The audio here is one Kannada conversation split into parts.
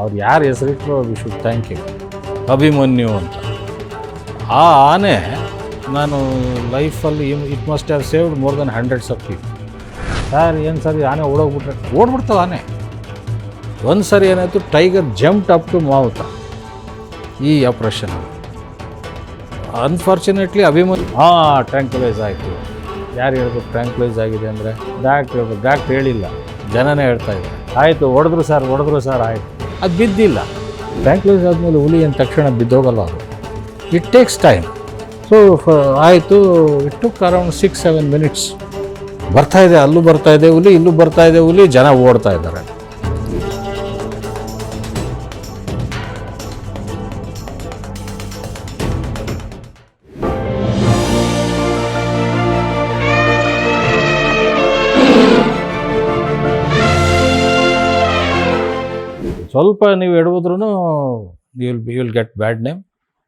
ಅವ್ರು ಯಾರು ಹೆಸರಿಟ್ಟರು we should thank you Abhimanyu ಅಂತ. ಆ ಆನೆ ನಾನು ಲೈಫಲ್ಲಿ it must have saved more than hundreds of people sir ಏನು ಸರ್ ಆನೆ ಓಡೋಗ್ಬಿಟ್ರೆ ಓಡ್ಬಿಡ್ತಾವೆ ಆನೆ. ಒಂದು ಸರಿ ಏನಾಯಿತು ಟೈಗರ್ ಜಂಪ್ಡ್ ಅಪ್ ಟು ಮಾವುತ ಈ ಆಪ್ರೇಷನ್ ಅನ್ಫಾರ್ಚುನೇಟ್ಲಿ ಅಭಿಮನ್ಯು ಹಾಂ ಟ್ರ್ಯಾಂಕ್ಯುಲೈಸ್ ಆಯಿತು. ಯಾರು ಹೇಳ್ಬೇಕು ಟ್ರ್ಯಾಂಕ್ಯುಲೈಸ್ ಆಗಿದೆ ಅಂದರೆ ಡಾಕ್ಟ್ರ್ ಡಾಕ್ಟ್ರ್ ಹೇಳಿಲ್ಲ. ಜನನೇ ಹೇಳ್ತಾ ಇದ್ದಾರೆ. ಆಯಿತು, ಹೊಡೆದ್ರು ಸರ್ ಹೊಡೆದ್ರು ಸರ್ ಆಯಿತು. ಅದು ಬಿದ್ದಿಲ್ಲ. ಬ್ಯಾಂಕ್ ಕ್ಲೋಸ್ ಆದಮೇಲೆ ಹುಲಿ ಏನು ತಕ್ಷಣ ಬಿದ್ದೋಗಲ್ಲ ಅದು. ಇಟ್ ಟೇಕ್ಸ್ ಟೈಮ್ ಸೊ ಆಯಿತು it took around six seven minutes ಬರ್ತಾ ಇದೆ, ಅಲ್ಲೂ ಬರ್ತಾ ಇದೆ ಹುಲಿ, ಇಲ್ಲೂ ಬರ್ತಾ ಇದೆ ಹುಲಿ, ಜನ ಓಡ್ತಾ ಇದ್ದಾರೆ. ಸ್ವಲ್ಪ ನೀವು ಎಡವುದ್ರೂ you will you will get bad name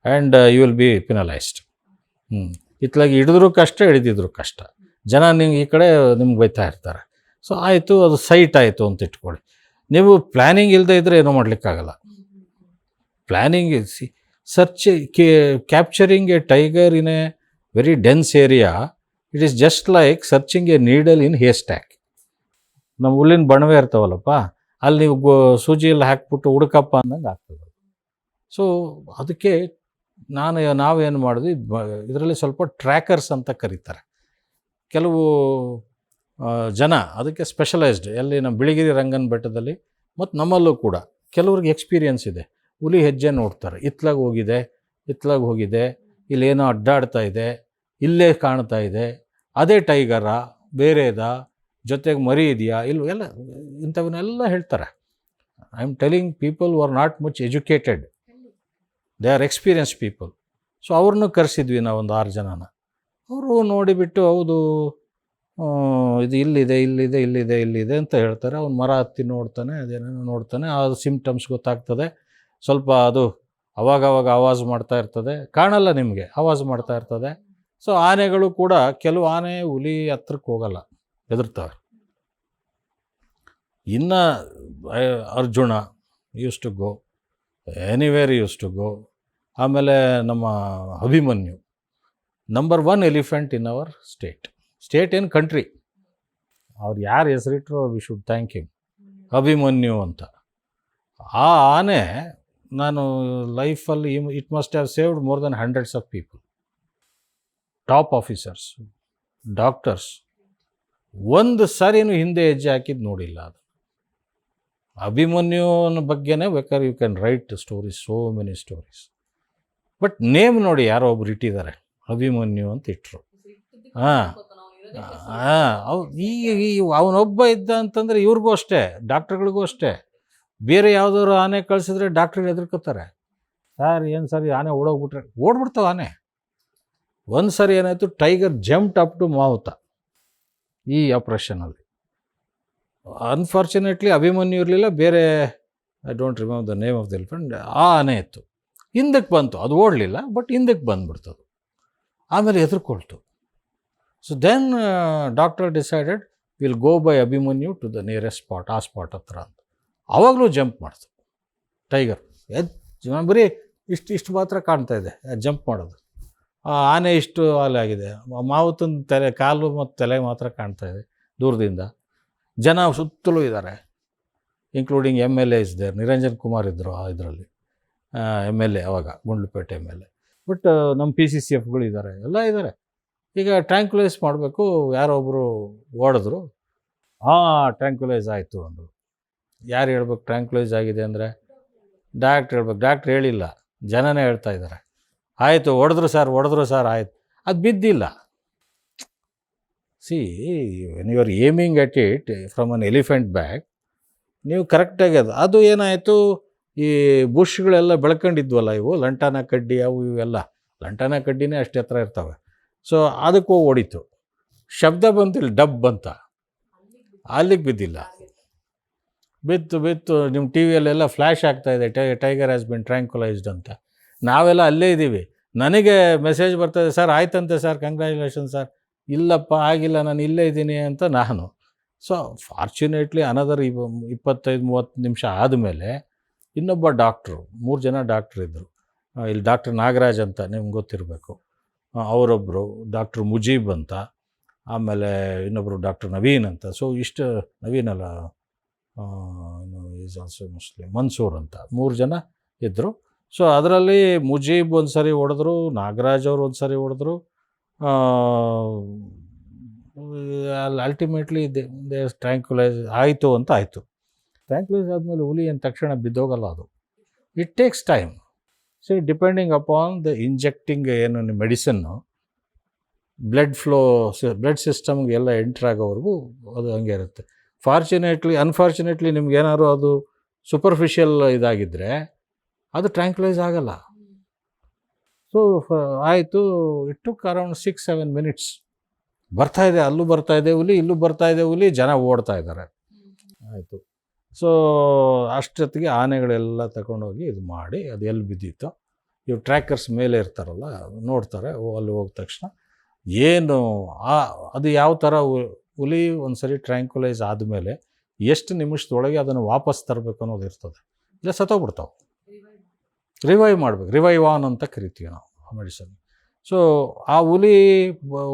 and you will be penalised ಹ್ಞೂ ಇತ್ಲಾಗಿ ಹಿಡಿದ್ರೂ ಕಷ್ಟ, ಹಿಡಿದಿದ್ರು ಕಷ್ಟ. ಜನ ನಿಮ್ಗೆ ಈ ಕಡೆ ನಿಮ್ಗೆ ಬೈತಾ ಇರ್ತಾರೆ. ಸೊ ಆಯಿತು, ಅದು ಸೈಟ್ ಆಯಿತು ಅಂತ ಇಟ್ಕೊಳ್ಳಿ. ನೀವು ಪ್ಲ್ಯಾನಿಂಗ್ ಇಲ್ಲದೆ ಇದ್ದರೆ ಏನೂ ಮಾಡಲಿಕ್ಕಾಗಲ್ಲ. Planning see search capturing a tiger in a very dense area it is just like searching a needle in hair stack ನಮ್ಮ ಹುಲ್ಲಿನ ಬಣವೇ ಇರ್ತಾವಲ್ಲಪ್ಪ. ಅಲ್ಲಿ ನೀವು ಗೋ ಸೂಜಿಯಲ್ಲಿ ಹಾಕ್ಬಿಟ್ಟು ಹುಡುಕಪ್ಪ ಅಂದಂಗೆ ಆಗ್ತದೆ. ಸೊ ಅದಕ್ಕೆ ನಾನು ನಾವೇನು ಮಾಡಿದ್ವಿ ಇದರಲ್ಲಿ ಸ್ವಲ್ಪ ಟ್ರ್ಯಾಕರ್ಸ್ ಅಂತ ಕರೀತಾರೆ. ಕೆಲವು ಜನ ಅದಕ್ಕೆ ಸ್ಪೆಷಲೈಸ್ಡ್ ಎಲ್ಲಿ ನಮ್ಮ ಬಿಳಿಗಿರಿ ರಂಗನ ಬೆಟ್ಟದಲ್ಲಿ, ಮತ್ತು ನಮ್ಮಲ್ಲೂ ಕೂಡ ಕೆಲವ್ರಿಗೆ ಎಕ್ಸ್ಪೀರಿಯನ್ಸ್ ಇದೆ. ಹುಲಿ ಹೆಜ್ಜೆ ನೋಡ್ತಾರೆ. ಇತ್ಲಾಗ ಹೋಗಿದೆ ಇತ್ಲಾಗ ಹೋಗಿದೆ, ಇಲ್ಲೇನೋ ಅಡ್ಡಾಡ್ತಾ ಇದೆ, ಇಲ್ಲೇ ಕಾಣ್ತಾ ಇದೆ. ಅದೇ ಟೈಗರ ಬೇರೆದಾ ಜೊತೆಗೆ ಮರಿ ಇದೆಯಾ? ಇಲ್ಲ ಎಲ್ಲ, ಇಂಥವನ್ನೆಲ್ಲ ಹೇಳ್ತಾರೆ. I am telling people are not much educated they are experience people so ಅವ್ರನ್ನೂ ಕರೆಸಿದ್ವಿ ನಾವು ಒಂದು ಆರು ಜನನ. ಅವರು ನೋಡಿಬಿಟ್ಟು, ಹೌದು ಇದು ಇಲ್ಲಿದೆ ಇಲ್ಲಿದೆ ಇಲ್ಲಿದೆ ಇಲ್ಲಿದೆ ಅಂತ ಹೇಳ್ತಾರೆ. ಅವ್ನು ಮರ ಹತ್ತಿ ನೋಡ್ತಾನೆ ಅದೇನೇನೋ ನೋಡ್ತಾನೆ. ಆ ಸಿಮ್ಟಮ್ಸ್ ಗೊತ್ತಾಗ್ತದೆ. ಸ್ವಲ್ಪ ಅದು ಅವಾಗವಾಗ ಆವಾಜ್ ಮಾಡ್ತಾ ಇರ್ತದೆ. ಕಾಣಲ್ಲ ನಿಮಗೆ, ಆವಾಜ್ ಮಾಡ್ತಾ ಇರ್ತದೆ. ಸೊ ಆನೆಗಳು ಕೂಡ, ಕೆಲವು ಆನೆ ಹುಲಿ ಹತ್ರಕ್ಕೆ ಹೋಗಲ್ಲ. ಹೆದರ್ತವೆ ಇನ್ನು Arjuna used to go. Anywhere used to go ಆಮೇಲೆ ನಮ್ಮ Abhimanyu. Number one elephant in our state state in country ಅವ್ರು ಯಾರು ಹೆಸರಿಟ್ರು we should thank you Abhimanyu ಅಂತ. ಆ ಆನೆ, ನಾನು ಲೈಫಲ್ಲಿ it must have saved more than hundreds of people top officers doctors ಒಂದು ಸಾರಿನೂ ಹಿಂದೆ ಹೆಜ್ಜೆ ಹಾಕಿದ್ದು ನೋಡಿಲ್ಲ ಅದು. ಅಭಿಮನ್ಯುನ ಬಗ್ಗೆನೇ ಬೇಕಾದ್ರೆ you can write stories so many stories but name ನೋಡಿ ಯಾರೋ ಒಬ್ರು ಇಟ್ಟಿದ್ದಾರೆ, ಅಭಿಮನ್ಯು ಅಂತ ಇಟ್ಟರು ಹಾಂ ಹಾಂ, ಅವ್ ಈಗ ಈ ಅವನೊಬ್ಬ ಇದ್ದ ಅಂತಂದರೆ ಇವ್ರಿಗೂ ಅಷ್ಟೇ, ಡಾಕ್ಟ್ರುಗಳಿಗೂ ಅಷ್ಟೇ. ಬೇರೆ ಯಾವುದಾದ್ರು ಆನೆ ಕಳಿಸಿದ್ರೆ ಡಾಕ್ಟ್ರಿಗೆ ಹೆದರ್ಕೋತಾರೆ ಸರ್, ಏನು ಸರ್, ಆನೆ ಓಡೋಗ್ಬಿಟ್ರೆ, ಓಡ್ಬಿಡ್ತಾವೆ ಆನೆ. ಒಂದು ಸರಿ ಏನಾಯಿತು ಟೈಗರ್ ಜಂಪ್ಡ್ ಅಪ್ ಟು ಮಾವುತ ಈ ಆಪ್ರೇಷನಲ್ಲಿ ಅನ್ಫಾರ್ಚುನೇಟ್ಲಿ ಅಭಿಮನ್ಯು ಇರಲಿಲ್ಲ, ಬೇರೆ I don't remember the name of the elephant ಆ ಆನೆ ಇತ್ತು. ಹಿಂದಕ್ಕೆ ಬಂತು, ಅದು ಓಡಲಿಲ್ಲ ಬಟ್ ಹಿಂದಕ್ಕೆ ಬಂದ್ಬಿಡ್ತು ಅದು. ಆಮೇಲೆ ಹೆದರ್ಕೊಳ್ತು. So then doctor decided will go by Abhimanyu to the nearest spot ಆ ಸ್ಪಾಟ್ ಹತ್ರ ಅಂತ. ಆವಾಗಲೂ ಜಂಪ್ ಮಾಡ್ತು. ಟೈಗರ್ ಎದ್ ಬರೀ ಇಷ್ಟು ಇಷ್ಟು ಮಾತ್ರ ಕಾಣ್ತಾ ಇದೆ ಜಂಪ್ ಮಾಡೋದು. ಆನೆ ಇಷ್ಟು ಆಗಿದೆ. ಮಾವುತನ ತಲೆ, ಕಾಲು ಮತ್ತು ತಲೆ ಮಾತ್ರ ಕಾಣ್ತಾ ಇದೆ ದೂರದಿಂದ. ಜನ ಸುತ್ತಲೂ ಇದ್ದಾರೆ. Including M L A is there Niranjan Kumar ಇದ್ದರು ಇದರಲ್ಲಿ. ಎಂ ಎಲ್ ಎ ಅವಾಗ, Gundlupet M L A but ನಮ್ಮ ಪಿ ಸಿ ಸಿ ಎಫ್ಗಳು ಇದ್ದಾರೆ. ಎಲ್ಲ ಇದ್ದಾರೆ. ಈಗ ಟ್ರ್ಯಾಂಕ್ಯುಲೈಸ್ ಮಾಡಬೇಕು. ಯಾರೋ ಒಬ್ಬರು ಓಡಿದ್ರು. ಹಾಂ ಟ್ರ್ಯಾಂಕ್ಯುಲೈಸ್ ಆಯಿತು ಅಂದರು. ಯಾರು ಹೇಳ್ಬೇಕು ಟ್ರ್ಯಾಂಕ್ಯುಲೈಸ್ ಆಗಿದೆ ಅಂದರೆ? ಡಾಕ್ಟ್ರ್ ಹೇಳ್ಬೇಕು. ಡಾಕ್ಟ್ರ್ ಹೇಳಿಲ್ಲ. ಜನನೇ ಹೇಳ್ತಾ ಇದ್ದಾರೆ. ಆಯಿತು, ಹೊಡೆದ್ರು ಸರ್ ಹೊಡೆದ್ರು ಸರ್, ಆಯ್ತು. ಅದು ಬಿದ್ದಿಲ್ಲ. See when you are aiming at it from an elephant back ನೀವು ಕರೆಕ್ಟಾಗಿ ಅದು ಅದು ಏನಾಯಿತು? ಈ ಬುಷ್ಗಳೆಲ್ಲ ಬೆಳ್ಕೊಂಡಿದ್ವಲ್ಲ ಇವು, ಲಂಟಾನ ಕಡ್ಡಿ, ಅವು ಇವೆಲ್ಲ ಲಂಟಾನ ಕಡ್ಡಿನೇ ಅಷ್ಟು ಎತ್ತರ ಇರ್ತವೆ. ಸೊ ಅದಕ್ಕೆ ಹೊಡಿತು ಶಬ್ದ ಬಂತಿಲ್ಲ, ಡಬ್ ಅಂತ ಅಲ್ಲಿಗೆ ಬಿದ್ದಿಲ್ಲ. ಬಿತ್ತು ಬಿತ್ತು ನಿಮ್ಮ ಟಿ ವಿಯಲ್ಲೆಲ್ಲ ಫ್ಲ್ಯಾಶ್ ಆಗ್ತಾಯಿದೆ ಟೈ, ಟೈಗರ್ ಹ್ಯಾಸ್ ಬಿನ್ ಟ್ರ್ಯಾಂಕ್ಯುಲೈಸ್ಡ್ ಅಂತ. ನಾವೆಲ್ಲ ಅಲ್ಲೇ ಇದ್ದೀವಿ. ನನಗೆ ಮೆಸೇಜ್ ಬರ್ತದೆ, ಸರ್, ಆಯ್ತಂತೆ ಸರ್ ಕಂಗ್ರ್ಯಾಚುಲೇಷನ್ ಸರ್. ಇಲ್ಲಪ್ಪ, ಆಗಿಲ್ಲ, ನಾನು ಇಲ್ಲೇ ಇದ್ದೀನಿ ಅಂತ ನಾನು. ಸೊ ಫಾರ್ಚುನೇಟ್ಲಿ ಅನದರ್ ಇಪ್ಪತ್ತೈದು, ಮೂವತ್ತು ನಿಮಿಷ ಆದಮೇಲೆ ಇನ್ನೊಬ್ಬ ಡಾಕ್ಟ್ರು ಮೂರು ಜನ ಡಾಕ್ಟ್ರ್ ಇದ್ದರು ಇಲ್ಲಿ ಡಾಕ್ಟರ್ ನಾಗರಾಜ್ ಅಂತ ನಿಮ್ಗೆ ಗೊತ್ತಿರಬೇಕು. ಅವರೊಬ್ಬರು ಡಾಕ್ಟ್ರ್ ಮುಜೀಬ್ ಅಂತ, ಆಮೇಲೆ ಇನ್ನೊಬ್ಬರು ಡಾಕ್ಟರ್ ನವೀನ್ ಅಂತ. ಸೊ ಇಷ್ಟು, ನವೀನ್ ಅಲ್ಲ ಈಸ್ ಆಲ್ಸೋ ಮುಸ್ಲಿಂ ಮನ್ಸೂರ್ ಅಂತ. ಮೂರು ಜನ ಇದ್ದರು ಸೊ ಅದರಲ್ಲಿ ಮುಜೀಬ್ ಒಂದು ಸರಿ ಹೊಡೆದ್ರು, ನಾಗರಾಜ್ ಅವರು ಒಂದು ಸರಿ ಹೊಡೆದ್ರು ಅಲ್ಲಿ ಅಲ್ಟಿಮೇಟ್ಲಿ ದೇ ಟ್ರ್ಯಾಂಕ್ಯುಲೈಸ್ ಆಯಿತು ಅಂತ ಆಯಿತು. ಟ್ರ್ಯಾಂಕ್ಯುಲೈಸ್ ಆದಮೇಲೆ ಹುಲಿ ಏನು ತಕ್ಷಣ ಬಿದ್ದೋಗಲ್ಲ ಅದು. It takes time so depending upon the injecting ಏನು ಮೆಡಿಸನ್ನು ಬ್ಲಡ್ ಫ್ಲೋ ಬ್ಲಡ್ ಸಿಸ್ಟಮ್ಗೆ ಎಲ್ಲ ಎಂಟ್ರ್ ಆಗೋವರೆಗೂ ಅದು ಹಂಗೆ ಇರುತ್ತೆ. ಫಾರ್ಚುನೇಟ್ಲಿ ಅನ್ಫಾರ್ಚುನೇಟ್ಲಿ ನಿಮ್ಗೆ ಏನಾದರೂ ಅದು ಸೂಪರ್ಫಿಷಿಯಲ್ ಇದಾಗಿದ್ದರೆ ಅದು ಟ್ರ್ಯಾಂಕ್ಲೈಸ್ ಆಗಲ್ಲ. ಸೊ ಆಯಿತು ಇಟ್ ಇಟ್ಟು ಅರೌಂಡ್ ಸಿಕ್ಸ್ ಸೆವೆನ್ ಮಿನಿಟ್ಸ್ ಬರ್ತಾ ಇದೆ, ಅಲ್ಲೂ ಬರ್ತಾ ಇದೆ, ಹುಲಿ, ಇಲ್ಲೂ ಬರ್ತಾ ಇದೆ, ಹುಲಿ, ಜನ ಓಡ್ತಾ ಇದ್ದಾರೆ. ಆಯಿತು. ಸೊ ಅಷ್ಟೊತ್ತಿಗೆ ಆನೆಗಳೆಲ್ಲ ತಗೊಂಡೋಗಿ ಇದು ಮಾಡಿ, ಅದು ಎಲ್ಲಿ ಬಿದ್ದಿತ್ತು ಇವು ಟ್ರ್ಯಾಕರ್ಸ್ ಮೇಲೆ ಇರ್ತಾರಲ್ಲ, ನೋಡ್ತಾರೆ ಅಲ್ಲಿ ಹೋದ ತಕ್ಷಣ, ಏನು, ಆ, ಅದು ಯಾವ ಥರ ಹುಲಿ ಒಂದು ಸರಿ ಟ್ರ್ಯಾಂಕ್ಯುಲೈಸ್ ಆದಮೇಲೆ, ಎಷ್ಟು ನಿಮಿಷದೊಳಗೆ ಅದನ್ನು ವಾಪಸ್ ತರಬೇಕು ಅನ್ನೋದು ಇರ್ತದೆ. ಇಲ್ಲ, ಸತ್ತೋಗ್ಬಿಡ್ತಾವೆ. ರಿವೈವ್ ಮಾಡಬೇಕು. ರಿವೈವ್ ಆನ್ ಅಂತ ಕರಿತೀವಿ ನಾವು ಆ ಮೆಡಿಸನ್ ಸೊ ಆ ಹುಲಿ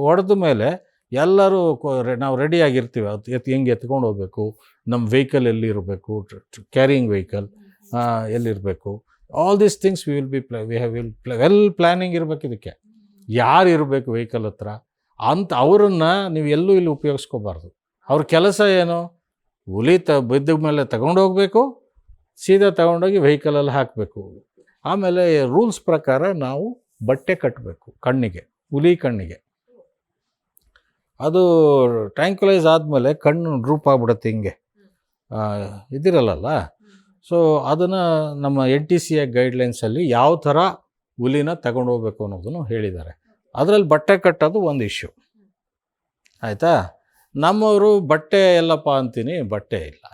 ಹೊಡೆದ ಮೇಲೆ ಎಲ್ಲರೂ ನಾವು ರೆಡಿಯಾಗಿರ್ತೀವಿ ಅದು ಎತ್, ಹೆಂಗೆ ಎತ್ಕೊಂಡು ಹೋಗ್ಬೇಕು? ನಮ್ಮ ವೆಹಿಕಲ್ ಎಲ್ಲಿರಬೇಕು carrying vehicle ಎಲ್ಲಿರಬೇಕು all these things we will be ಪ್ಲಾ we have will well planning ಇರಬೇಕು ಇದಕ್ಕೆ. ಯಾರು ಇರಬೇಕು ವೆಹಿಕಲ್ ಹತ್ರ? ಅಂತ ಅವರನ್ನು ನೀವು ಎಲ್ಲೂ ಇಲ್ಲಿ ಉಪಯೋಗಿಸ್ಕೋಬಾರ್ದು. ಅವ್ರ ಕೆಲಸ ಏನು? ಹುಲಿ ತ, ಬಿದ್ದ ಮೇಲೆ ತಗೊಂಡೋಗ್ಬೇಕು ಸೀದಾ ತಗೊಂಡೋಗಿ ವೆಹಿಕಲಲ್ಲಿ ಹಾಕಬೇಕು. ಆಮೇಲೆ ರೂಲ್ಸ್ ಪ್ರಕಾರ ನಾವು ಬಟ್ಟೆ ಕಟ್ಟಬೇಕು ಕಣ್ಣಿಗೆ, ಹುಲಿ ಕಣ್ಣಿಗೆ. ಅದು ಟ್ಯಾಂಕ್ಯುಲೈಸ್ ಆದಮೇಲೆ ಕಣ್ಣು ಡ್ರೂಪ್ ಆಗ್ಬಿಡುತ್ತೆ ಹಿಂಗೆ. ಇದಿರಲ್ಲಲ್ಲ? ಸೊ ಅದನ್ನು ನಮ್ಮ ಎನ್ ಟಿ ಸಿ ಎ ಗೈಡ್ಲೈನ್ಸಲ್ಲಿ ಯಾವ ಥರ ಹುಲಿನ ತಗೊಂಡು ಹೋಗ್ಬೇಕು ಅನ್ನೋದನ್ನು ಹೇಳಿದ್ದಾರೆ. ಅದರಲ್ಲಿ ಬಟ್ಟೆ ಕಟ್ಟೋದು ಒಂದು ಇಶ್ಯೂ. ಆಯಿತಾ? ನಮ್ಮವರು ಬಟ್ಟೆ ಎಲ್ಲಪ್ಪ ಅಂತೀನಿ, ಬಟ್ಟೆ ಇಲ್ಲ.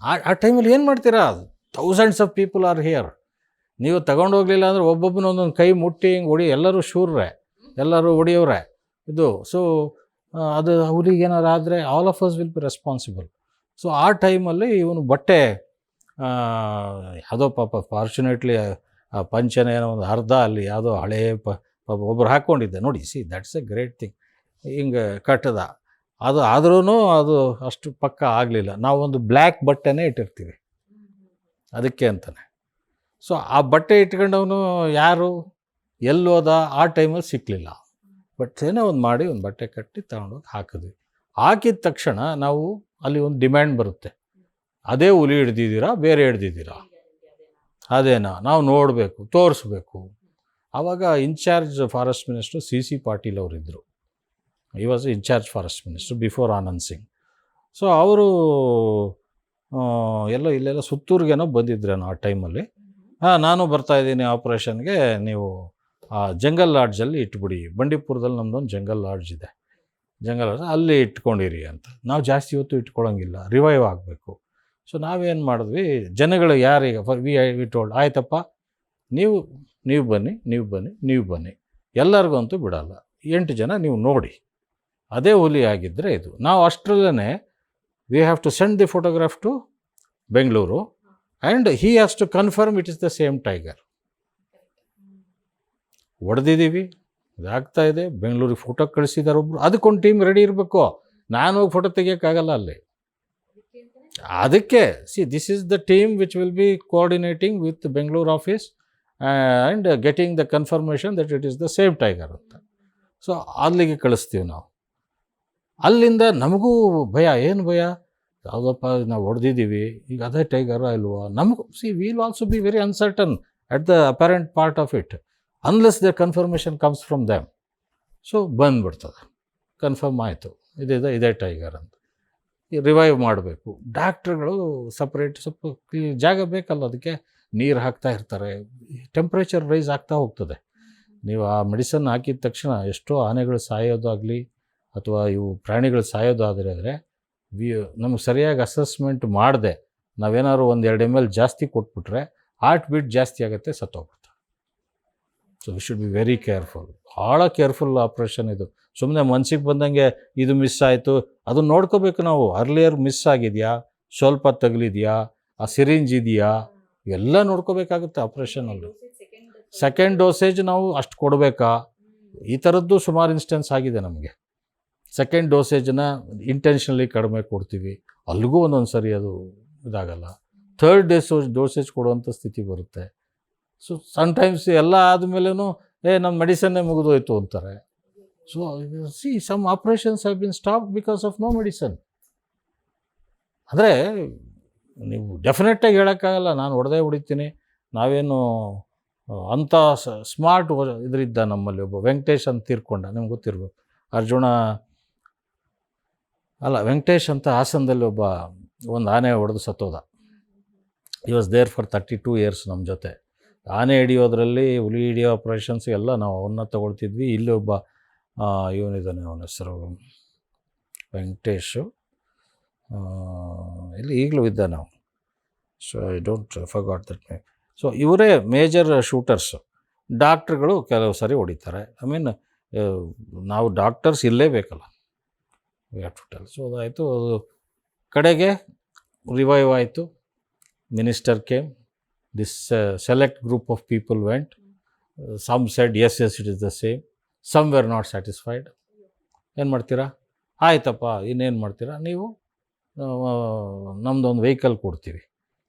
ಆ ಟೈಮಲ್ಲಿ ಏನು ಮಾಡ್ತೀರಾ? Thousands of people are here ನೀವು ತಗೊಂಡು ಹೋಗಲಿಲ್ಲ ಅಂದರೆ ಒಬ್ಬೊಬ್ಬನ ಒಂದೊಂದು ಕೈ ಮುಟ್ಟಿ ಹಿಂಗೆ ಹೊಡಿ, ಎಲ್ಲರೂ ಶೂರ್ರೆ, ಎಲ್ಲರೂ ಹೊಡಿಯೋರೆ ಇದು ಸೊ ಅದು ಅವ್ರಿಗೆ ಏನಾರು ಆದರೆ all of us will be responsible so ಆ ಟೈಮಲ್ಲಿ ಇವನು ಬಟ್ಟೆ ಯಾವುದೋ ಪಾಪ ಫಾರ್ಚುನೇಟ್ಲಿ ಆ, ಪಂಚನ ಏನೋ ಒಂದು ಅರ್ಧ ಅಲ್ಲಿ ಯಾವುದೋ ಹಳೇ ಪ, ಪಾಪ ಒಬ್ಬರು ಹಾಕ್ಕೊಂಡಿದ್ದೆ ನೋಡಿ see that's a great thing ಹಿಂಗೆ ಕಟ್ಟದ. ಅದು ಆದ್ರೂ ಅದು ಅಷ್ಟು ಪಕ್ಕ ಆಗಲಿಲ್ಲ. ನಾವೊಂದು ಬ್ಲ್ಯಾಕ್ ಬಟ್ಟೆನೇ ಇಟ್ಟಿರ್ತೀವಿ. ಅದಕ್ಕೆ ಅಂತಾನೆ. ಸೊ ಆ ಬಟ್ಟೆ ಇಟ್ಕೊಂಡವನು ಯಾರು? ಎಲ್ಲೋದ ಆ ಟೈಮಲ್ಲಿ ಸಿಕ್ಕಲಿಲ್ಲ ಬಟ್ ಏನೋ ಒಂದು ಮಾಡಿ ಒಂದು ಬಟ್ಟೆ ಕಟ್ಟಿ ತಗೊಂಡೋಗಿ ಹಾಕಿದ್ವಿ. ಹಾಕಿದ ತಕ್ಷಣ ನಾವು ಅಲ್ಲಿ ಒಂದು ಡಿಮ್ಯಾಂಡ್ ಬರುತ್ತೆ. ಅದೇ ಹುಲಿ ಹಿಡ್ದಿದ್ದೀರಾ? ಬೇರೆ ಹಿಡ್ದಿದ್ದೀರಾ? ಅದೇನಾ? ನಾವು ನೋಡಬೇಕು, ತೋರಿಸ್ಬೇಕು. ಆವಾಗ incharge forest minister C C Patil ಅವರಿದ್ದರು ಈ was incharge forest minister before Anand Singh so ಅವರು ಎಲ್ಲೋ ಇಲ್ಲೆಲ್ಲ ಸುತ್ತೂರಿಗೇನೋ ಬಂದಿದ್ರೇನೋ ಆ ಟೈಮಲ್ಲಿ. ಹಾಂ, ನಾನು ಬರ್ತಾ ಇದ್ದೀನಿ ಆಪ್ರೇಷನ್ಗೆ, ನೀವು ಆ ಜಂಗಲ್ ಲಾಡ್ಜಲ್ಲಿ ಇಟ್ಬಿಡಿ. ಬಂಡೀಪುರದಲ್ಲಿ ನಮ್ಮದೊಂದು ಜಂಗಲ್ ಲಾಡ್ಜ್ ಇದೆ. ಜಂಗಲ್ ಲಾಡ್ಜ್ ಅಲ್ಲಿ ಇಟ್ಕೊಂಡಿರಿ ಅಂತ. ನಾವು ಜಾಸ್ತಿ ಹೊತ್ತು ಇಟ್ಕೊಳ್ಳೋಂಗಿಲ್ಲ ರಿವೈವ್ ಆಗಬೇಕು. ಸೊ ನಾವೇನು ಮಾಡಿದ್ವಿ, ಜನಗಳು ಯಾರೀಗ for we I we told ಆಯ್ತಪ್ಪ, ನೀವು ನೀವು ಬನ್ನಿ ನೀವು ಬನ್ನಿ ನೀವು ಬನ್ನಿ. ಎಲ್ಲರಿಗೂ ಅಂತೂ ಬಿಡಲ್ಲ. ಎಂಟು ಜನ ನೀವು ನೋಡಿ. ಅದೇ ಹುಲಿ ಆಗಿದ್ದರೆ ಇದು. ನಾವು ಅಷ್ಟರಲ್ಲೇ we have to send the photograph to Bengaluru and he has to confirm it is the same tiger ಹೊಡೆದಿದ್ದೀವಿ. ಇದಾಗ್ತಾ ಇದೆ. ಬೆಂಗಳೂರಿಗೆ ಫೋಟೋ ಕಳಿಸಿದ್ದಾರೆ ಒಬ್ರು. ಅದಕ್ಕೊಂದು ಟೀಮ್ ರೆಡಿ ಇರಬೇಕು. ನಾನು ಹೋಗಿ ಫೋಟೋ ತೆಗಿಯೋಕ್ಕಾಗಲ್ಲ ಅಲ್ಲಿ. ಅದಕ್ಕೆ see this is the team which will be coordinating with Bengaluru office and getting the confirmation that it is the same tiger ಅಂತ. ಸೊ ಅಲ್ಲಿಗೆ ಕಳಿಸ್ತೀವಿ ನಾವು. ಅಲ್ಲಿಂದ ನಮಗೂ ಭಯ, ಏನು ಭಯ? ಯಾವುದಪ್ಪ ನಾವು ಹೊಡೆದಿದ್ದೀವಿ, ಈಗ ಅದೇ ಟೈಗರ ಇಲ್ವಾ? ನಮಗೂ see will also be very uncertain at the apparent part of it unless the confirmation comes from them so ಬಂದ್ಬಿಡ್ತದೆ. ಕನ್ಫರ್ಮ್ ಆಯಿತು. ಇದಿದೆ, ಇದೇ ಟೈಗರ್ ಅಂತ. ರಿವೈವ್ ಮಾಡಬೇಕು. ಡಾಕ್ಟ್ರುಗಳು ಸಪ್ರೇಟ್ ಸ್ವಲ್ಪ ಜಾಗ ಬೇಕಲ್ಲ ಅದಕ್ಕೆ. ನೀರು ಹಾಕ್ತಾ ಇರ್ತಾರೆ. ಟೆಂಪ್ರೇಚರ್ ರೈಸ್ ಆಗ್ತಾ ಹೋಗ್ತದೆ. ನೀವು ಆ ಮೆಡಿಸನ್ ಹಾಕಿದ ತಕ್ಷಣ ಎಷ್ಟೋ ಆನೆಗಳು ಸಾಯೋದಾಗಲಿ ಅಥವಾ ಇವು ಪ್ರಾಣಿಗಳು ಸಾಯೋದಾದರೆ ಆದರೆ, ವಿ, ನಮಗೆ ಸರಿಯಾಗಿ ಅಸೆಸ್ಮೆಂಟ್ ಮಾಡದೆ, ನಾವೇನಾದ್ರು ಒಂದು ಎರಡು ಎಂ ಎಲ್ ಜಾಸ್ತಿ ಕೊಟ್ಬಿಟ್ರೆ ಹಾರ್ಟ್ ಬೀಟ್ ಜಾಸ್ತಿ ಆಗುತ್ತೆ ಸತ್ತೋಗುತ್ತೆ so we should be very careful ಭಾಳ ಕೇರ್ಫುಲ್ ಆಪ್ರೇಷನ್ ಇದು. ಸುಮ್ಮನೆ ಮನ್ಸಿಗೆ ಬಂದಂಗೆ ಇದು ಮಿಸ್ ಆಯಿತು ಅದನ್ನು ನೋಡ್ಕೋಬೇಕು ನಾವು. ಅರ್ಲಿಯರ್ ಮಿಸ್ ಆಗಿದೆಯಾ? ಸ್ವಲ್ಪ ತಗಲಿದೆಯಾ? ಆ ಸಿರಿಂಜ್ ಇದೆಯಾ? ಇವೆಲ್ಲ ನೋಡ್ಕೋಬೇಕಾಗುತ್ತೆ ಆಪ್ರೇಷನಲ್ಲಿ ಸೆಕೆಂಡ್ ಡೋಸೇಜ್ ನಾವು ಅಷ್ಟು ಕೊಡಬೇಕಾ? ಈ ಥರದ್ದು ಸುಮಾರು ಇನ್ಸ್ಟೆನ್ಸ್ ಆಗಿದೆ ನಮಗೆ. ಸೆಕೆಂಡ್ ಡೋಸೇಜನ್ನ ಇಂಟೆನ್ಷನಲಿ ಕಡಿಮೆ ಕೊಡ್ತೀವಿ. ಅಲ್ಲಿಗೂ ಒಂದೊಂದು ಸರಿ ಅದು ಇದಾಗಲ್ಲ. ಥರ್ಡ್ ಡೇಸ್ ಡೋಸೇಜ್ ಕೊಡುವಂಥ ಸ್ಥಿತಿ ಬರುತ್ತೆ. ಸೊ ಸಮ್ಟೈಮ್ಸ್ ಎಲ್ಲ ಆದಮೇಲೂ ಏ ನಮ್ಮ ಮೆಡಿಸನ್ನೇ ಮುಗಿದೋಯ್ತು ಅಂತಾರೆ. So see some operations have been stop because of no medicine ಅಂದರೆ ನೀವು ಡೆಫಿನೆಟ್ಟಾಗಿ ಹೇಳೋಕ್ಕಾಗಲ್ಲ. ನಾನು ಹೊಡೆದೇ ಹೊಡಿತೀನಿ. ನಾವೇನು, ಅಂಥ ಸ್ಮಾರ್ಟ್ ಇದರಿದ್ದ ನಮ್ಮಲ್ಲಿ ಒಬ್ಬ ವೆಂಕಟೇಶ್ ಅಂತ ತೀರ್ಕೊಂಡ. ನಿಮ್ಗೆ ಗೊತ್ತಿರ್ಬೇಕು. ಅರ್ಜುನ ಅಲ್ಲ, ವೆಂಕಟೇಶ್ ಅಂತ ಹಾಸನದಲ್ಲಿ ಒಬ್ಬ, ಒಂದು ಆನೆ ಹೊಡೆದು ಸತ್ತೋದ. ಈ was there for thirty two years ನಮ್ಮ ಜೊತೆ. ಆನೆ ಹಿಡಿಯೋದ್ರಲ್ಲಿ ಹುಲಿ ಹಿಡಿಯೋ ಆಪ್ರೇಷನ್ಸ್ ಎಲ್ಲ ನಾವು ಅವನ್ನ ತಗೊಳ್ತಿದ್ವಿ. ಇಲ್ಲಿ ಒಬ್ಬ ಇವನಿದ್ದಾನೆ ಅವನ ಹೆಸರು. ವೆಂಕಟೇಶು. ಇಲ್ಲಿ ಈಗಲೂ ಇದ್ದ ನಾವು so I don't forgot that may so ಇವರೇ ಮೇಜರ್ ಶೂಟರ್ಸು ಡಾಕ್ಟ್ರುಗಳು ಕೆಲವು ಸಾರಿ ಹೊಡಿತಾರೆ. ಐ ಮೀನ್ ನಾವು doctors ಇರಲೇಬೇಕಲ್ಲ we have to tell so ಅದಾಯಿತು ಅದು ಕಡೆಗೆ ರಿವೈವ್ ಆಯಿತು. Minister came this select group of people went some said yes yes it is the same some were not satisfied ಏನು ಮಾಡ್ತೀರಾ? ಆಯ್ತಪ್ಪ, ಇನ್ನೇನು ಮಾಡ್ತೀರಾ? ನೀವು ನಮ್ಮದೊಂದು ವೆಹಿಕಲ್ ಕೊಡ್ತೀವಿ.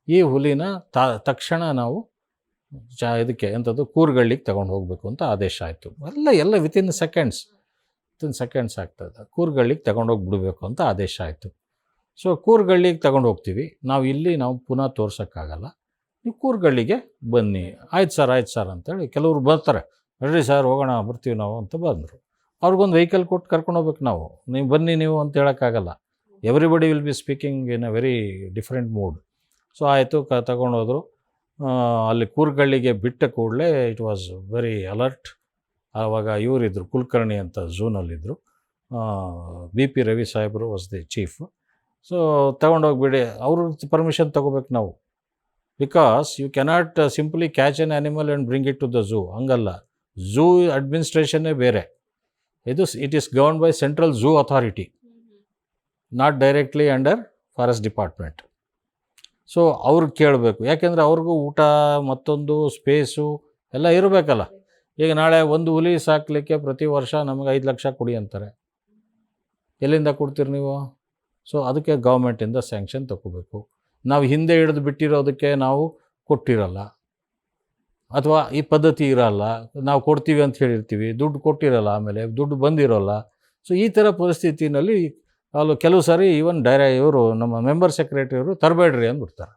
ಈ ಹುಲಿನ ತ, ತಕ್ಷಣ ನಾವು ಚ, ಇದಕ್ಕೆ ಎಂಥದ್ದು ಕೂರ್ಗಳ್ಳಿಗೆ ತಗೊಂಡು ಹೋಗಬೇಕು ಅಂತ ಆದೇಶ ಆಯಿತು. ಎಲ್ಲ ಎಲ್ಲ ವಿತಿನ್ ಸೆಕೆಂಡ್ಸ್ ವಿತಿನ್ ಸೆಕೆಂಡ್ಸ್ ಆಗ್ತದೆ. ಕೂರ್ಗಳ್ಳಿಗೆ ತಗೊಂಡೋಗಿ ಬಿಡಬೇಕು ಅಂತ ಆದೇಶ ಆಯಿತು. ಸೊ ಕೂರ್ಗಳ್ಳಿಗೆ ತಗೊಂಡು ಹೋಗ್ತೀವಿ ನಾವು ಇಲ್ಲಿ ನಾವು ಪುನಃ ತೋರ್ಸೋಕ್ಕಾಗಲ್ಲ. ನೀವು ಕೂರ್ಗಳ್ಳಿಗೆ ಬನ್ನಿ. ಆಯ್ತು ಸರ್ ಆಯ್ತು ಸರ್ ಅಂತೇಳಿ ಕೆಲವರು ಬರ್ತಾರೆ. ರೆಡಿ ಸರ್, ಹೋಗೋಣ, ಬರ್ತೀವಿ ನಾವು ಅಂತ ಬಂದರು. ಅವ್ರಿಗೊಂದು ವೆಹಿಕಲ್ ಕೊಟ್ಟು ಕರ್ಕೊಂಡು ಹೋಗ್ಬೇಕು ನಾವು. ನೀವು ಬನ್ನಿ ನೀವು ಅಂತ ಹೇಳೋಕ್ಕಾಗಲ್ಲ. Everybody will be speaking in a very different mood so ಆಯಿತು, ಕ, ತಗೊಂಡೋದ್ರು. ಅಲ್ಲಿ ಕೂರ್ಗಳ್ಳಿಗೆ ಬಿಟ್ಟ ಕೂಡಲೇ ಇಟ್ ವಾಸ್ ವೆರಿ ಅಲರ್ಟ್ ಆವಾಗ ಇವರಿದ್ದರು ಕುಲಕರ್ಣಿ ಅಂತ ಝೂನಲ್ಲಿದ್ದರು ಬಿ ಪಿ ರವಿ ಸಾಹೇಬರು ವಾಸ್ ದಿ ಚೀಫ್ ಸೊ ತಗೊಂಡೋಗ್ಬಿಡಿ ಅವ್ರ ಪರ್ಮಿಷನ್ ತೊಗೋಬೇಕು ನಾವು. Because you cannot simply catch an animal and bring it to the zoo ಹಂಗಲ್ಲ. ಝೂ ಅಡ್ಮಿನಿಸ್ಟ್ರೇಷನ್ನೇ ಬೇರೆ. ಇದು it is govern by central zoo authority not directly under forest department so ಅವ್ರಿಗೆ ಕೇಳಬೇಕು. ಯಾಕೆಂದರೆ ಅವ್ರಿಗೂ ಊಟ ಮತ್ತೊಂದು ಸ್ಪೇಸು ಎಲ್ಲ ಇರಬೇಕಲ್ಲ. ಈಗ ನಾಳೆ ಒಂದು ಹುಲಿ ಸಾಕಲಿಕ್ಕೆ ಪ್ರತಿ ವರ್ಷ ನಮಗೆ ಐದು ಲಕ್ಷ ಕೊಡಿ ಅಂತಾರೆ. ಎಲ್ಲಿಂದ ಕೊಡ್ತೀರಿ ನೀವು? ಸೊ ಅದಕ್ಕೆ ಗೌರ್ಮೆಂಟಿಂದ ಸ್ಯಾಂಕ್ಷನ್ ತಗೋಬೇಕು. ನಾವು ಹಿಂದೆ ಹಿಡಿದು ಬಿಟ್ಟಿರೋದಕ್ಕೆ ನಾವು ಕೊಟ್ಟಿರಲ್ಲ. ಅಥವಾ ಈ ಪದ್ಧತಿ ಇರಲ್ಲ. ನಾವು ಕೊಡ್ತೀವಿ ಅಂತ ಹೇಳಿರ್ತೀವಿ. ದುಡ್ಡು ಕೊಟ್ಟಿರಲ್ಲ ಆಮೇಲೆ, ದುಡ್ಡು ಬಂದಿರೋಲ್ಲ. ಸೊ ಈ ಥರ ಪರಿಸ್ಥಿತಿನಲ್ಲಿ ಅಲ್ಲಿ ಕೆಲವು ಸಾರಿ ಈವನ್ ಡೈರೆ ಇವರು ನಮ್ಮ ಮೆಂಬರ್ ಸೆಕ್ರೆಟರಿಯವರು ತರಬೇಡ್ರಿ ಅಂದ್ಬಿಡ್ತಾರೆ.